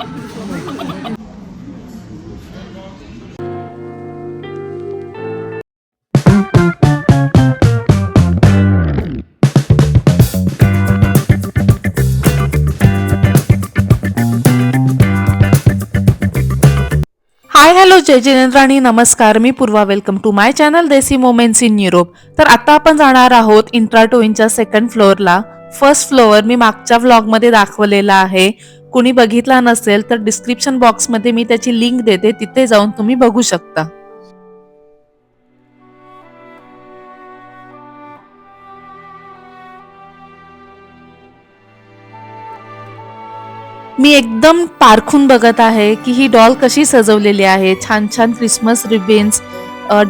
Hi hello जय जिनेंद्र आणि नमस्कार. मी Purva welcome to my channel Desi moments in Europe तर आता आपण जाणार आहोत इंट्राटोईनच्या सेकंड फ्लोअरला फर्स्ट फ्लोअर मी मागच्या व्लॉगमध्ये दाखवलेला आहे. कुणी बघितला नसेल तर डिस्क्रिप्शन बॉक्समध्ये मी त्याची लिंक देते. तिथे जाऊन तुम्ही बघू शकता. मी एकदम पारखून बघत आहे की ही डॉल कशी सजवलेली आहे. छान छान क्रिसमस रिबेन्स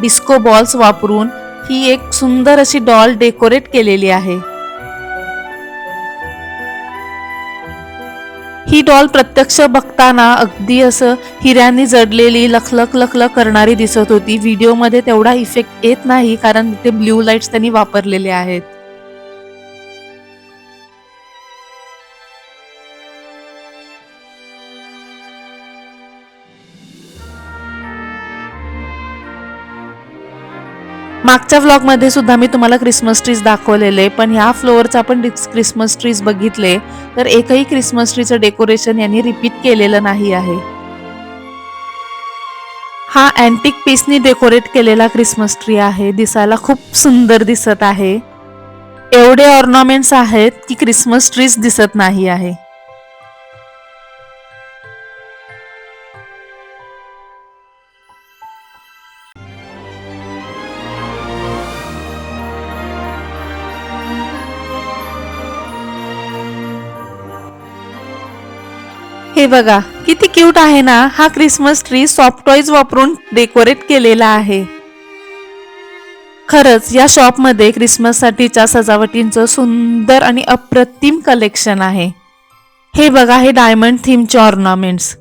डिस्को बॉल्स वापरून ही एक सुंदर अशी डॉल डेकोरेट केलेली आहे. ही डॉल प्रत्यक्ष बघताना अगदी असं हिऱ्यांनी जडलेली लखलख लखलख करणारी दिसत होती. व्हिडिओमध्ये तेवढा इफेक्ट येत नाही कारण तिथे ब्ल्यू लाईट्स त्यांनी वापरलेले आहेत. मागच्या व्लॉगमध्ये सुद्धा मी तुम्हाला क्रिसमस ट्रीज दाखवलेले पण ह्या फ्लोअरचा आपण क्रिसमस ट्रीज बघितले तर एकही क्रिसमस ट्रीचं डेकोरेशन यांनी रिपीट केलेलं नाही आहे. हा अँटिक पीसनी डेकोरेट केलेला क्रिसमस ट्री आहे दिसायला खूप सुंदर दिसत आहे. एवढे ऑर्नामेंट्स आहेत की क्रिसमस ट्रीज दिसत नाही आहे. बघा किती क्यूट आहे ना हा क्रिसमस ट्री सॉफ्ट टॉईज वापरून डेकोरेट केलेला आहे. खरंच या शॉपमध्ये क्रिसमससाठीच्या सजावटींचं सुंदर आणि अप्रतिम कलेक्शन आहे. हे बघा हे डायमंड थीमचे ऑर्नामेंट्स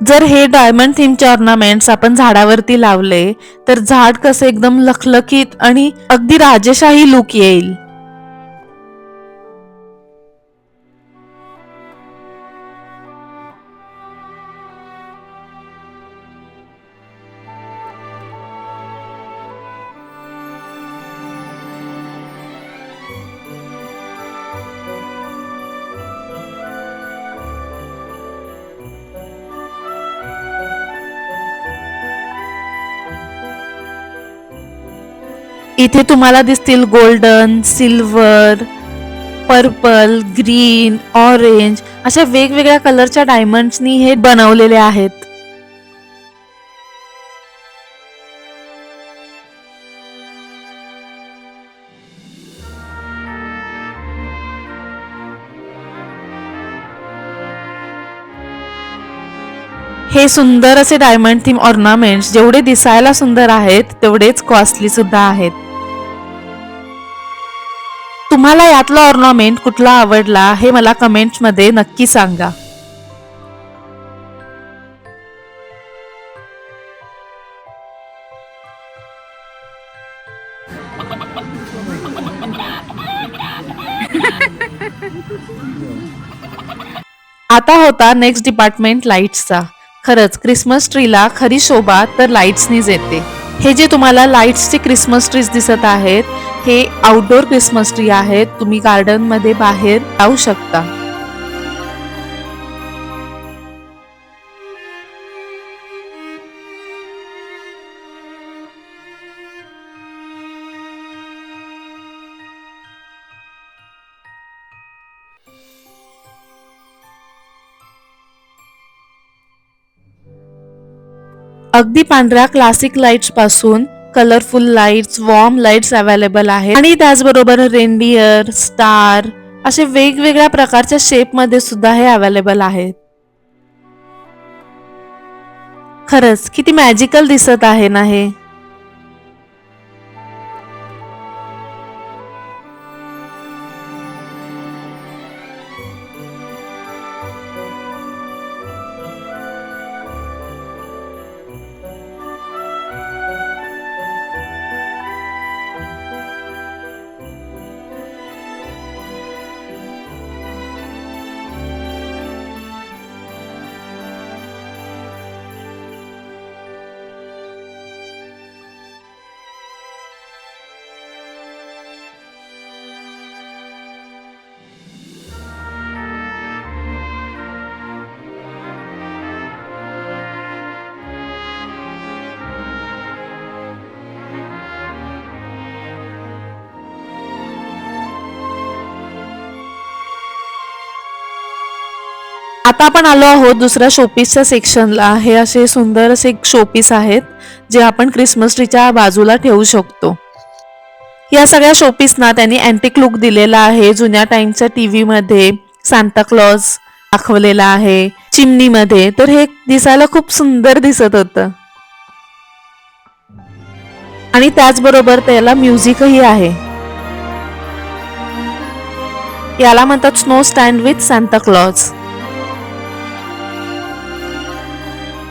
जर हे डायमंड थीमचे ऑर्नामेंट्स आपण झाडावरती लावले तर झाड कसं एकदम लखलखीत आणि अगदी राजेशाही लुक येईल. इथे तुम्हाला दिसतील golden silver purple green orange अशा वेगवेगळ्या कलरच्या डायमंड्सनी हे बनवलेले आहेत. हे सुंदर असे डायमंड थीम ऑर्नामेंट्स जेवढे दिसायला सुंदर आहेत तेवढेच कॉस्टली सुद्धा आहेत. तुम्हाला यातला ऑर्नामेंट कुठला आवडला हे मला कमेंट्समध्ये नक्की सांगा. आता होता नेक्स्ट डिपार्टमेंट लाईट्सचा खरंच क्रिसमस ट्रीला खरी शोभा तर लाईट्सनीच येते. हे जे तुम्हाला लाईट्सचे क्रिसमस ट्रीज दिसत आहेत हे आउटडोर क्रिसमस ट्री आहेत तुम्ही गार्डनमध्ये बाहेर लावू शकता. अगदी पांढऱ्या classic लाईट्सपासून colourful lights warm lights available आहेत. आणि त्याचबरोबर रेनडियर स्टार असे वेगवेगळ्या प्रकारच्या शेपमध्ये सुद्धा हे अवेलेबल आहेत. खरंच किती मॅजिकल दिसत आहे ना हे. आता आपण आलो आहोत दुसऱ्या शोपीसच्या सेक्शनला हे असे सुंदर असे शोपीस आहेत जे आपण क्रिसमस ट्रीच्या बाजूला ठेवू शकतो. या सगळ्या शोपीसना त्यांनी अँटिक लुक दिलेला आहे. जुन्या टाइमच्या टीव्ही मध्ये सांताक्लॉज दाखवलेला आहे. चिमणीमध्ये. तर हे दिसायला खूप सुंदर दिसत होतं. आणि त्याचबरोबर त्याला म्युझिकही आहे. याला म्हणतात स्नो स्टँड विथ सांताक्लॉज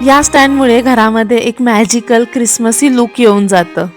या स्टँडमुळे घरामध्ये एक मॅजिकल क्रिसमसी लुक येऊन जातं.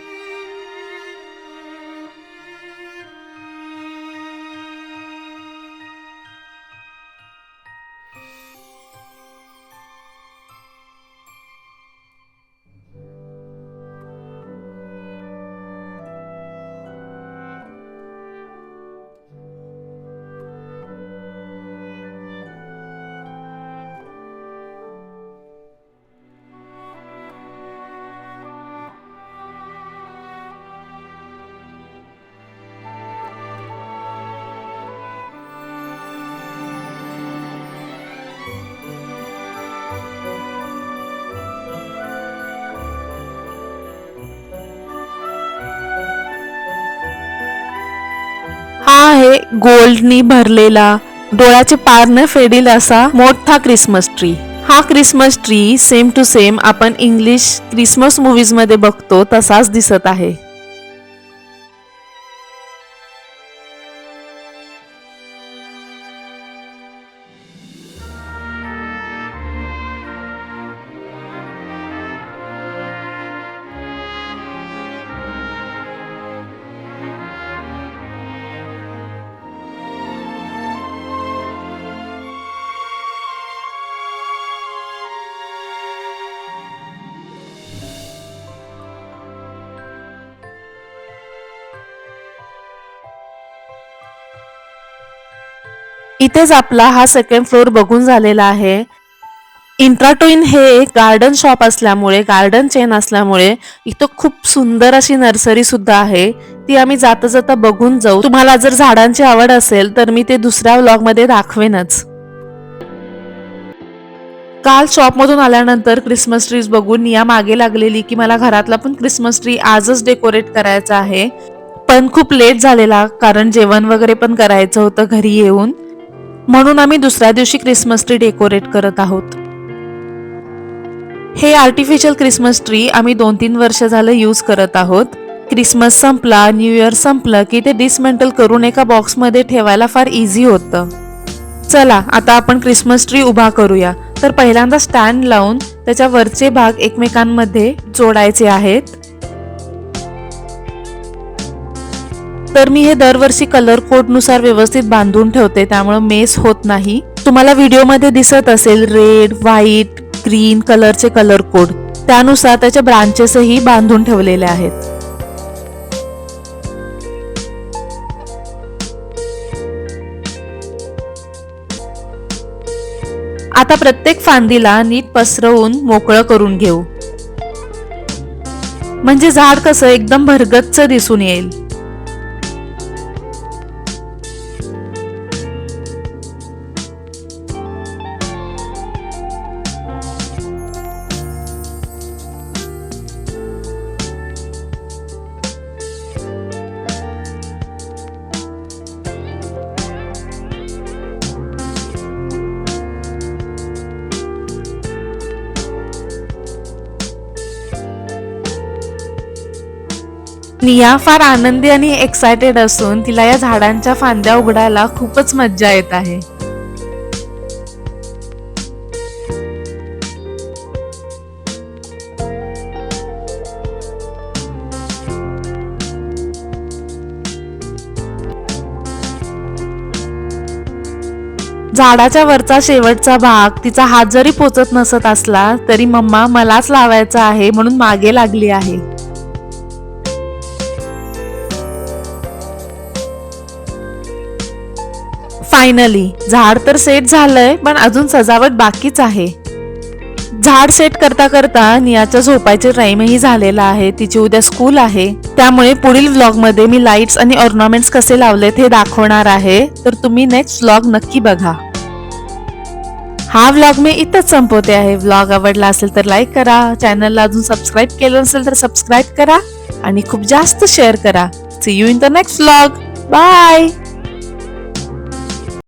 आहे गोल्डनी भरलेला. डोळ्याचे पार न फेडील असा मोठा क्रिसमस ट्री हा Christmas tree same to same आपण इंग्लिश क्रिसमस मूवीजमध्ये बघतो तसाच दिसत आहे. इथेच आपला हा सेकंड फ्लोअर बघून झालेला आहे. इंट्राटोइन हे एक गार्डन शॉप असल्यामुळे गार्डन चेन असल्यामुळे इथं खूप सुंदर अशी नर्सरी सुद्धा आहे. ती आम्ही जाता जाता बघून जाऊ. तुम्हाला जर झाडांची आवड असेल तर मी ते दुसऱ्या व्लॉगमध्ये दाखवेनच. काल शॉपमधून आल्यानंतर क्रिसमस ट्रीज बघून निया मागे लागलेली की मला घरातला पण क्रिसमस ट्री आजच डेकोरेट करायचा आहे. पण खूप लेट झालेला कारण जेवण वगैरे पण करायचं होतं घरी येऊन. म्हणून आम्ही दुसऱ्या दिवशी क्रिसमस ट्री डेकोरेट करत आहोत. हे आर्टिफिशियल क्रिसमस ट्री आम्ही दोन तीन वर्ष झालं यूज करत आहोत. क्रिसमस संपला न्यू इयर संपलं की ते डिसमेंटल करून एका बॉक्समध्ये ठेवायला फार इझी होतं. चला आता आपण क्रिसमस ट्री उभा करूया. तर पहिल्यांदा स्टँड लावून त्याच्या वरचे भाग एकमेकांमध्ये जोडायचे आहेत. तर मी हे दरवर्षी कलर कोडनुसार व्यवस्थित बांधून ठेवते त्यामुळे मेस होत नाही. तुम्हाला व्हिडिओमध्ये दिसत असेल रेड व्हाईट ग्रीन कलरचे कलर कोड त्यानुसार त्याच्या ब्रांचेसही बांधून ठेवलेले आहेत. आता प्रत्येक फांदीला नीट पसरवून मोकळं करून घेऊ. म्हणजे झाड कसं एकदम भरगच्च दिसून येईल. निया फार आनंदी आणि एक्सायटेड असून तिला या झाडांच्या फांद्या उघडायला खूपच मज्जा येत आहे. झाडाच्या वरचा शेवटचा भाग तिचा हात जरी पोचत नसत असला तरी मम्मा मलाच लावायचा आहे म्हणून मागे लागली आहे. फायनली झाड तर सेट झालंय पण अजून सजावट बाकीच आहे. झाड सेट करता करता नियाच्या झोपायचे टाईमही झालेला आहे. तिची उद्या स्कूल आहे. त्यामुळे पुढील व्लॉगमध्ये मी लाईट्स आणि ऑर्नामेंट्स कसे लावलेत हे दाखवणार आहे. तर तुम्ही नेक्स्ट व्लॉग नक्की बघा. हा व्लॉग मी इथंच संपवते आहे. व्लॉग आवडला असेल तर लाईक करा. चॅनलला अजून सबस्क्राईब केलं नसेल तर सबस्क्राईब करा. आणि खूप जास्त शेअर करा. See you in the next vlog bye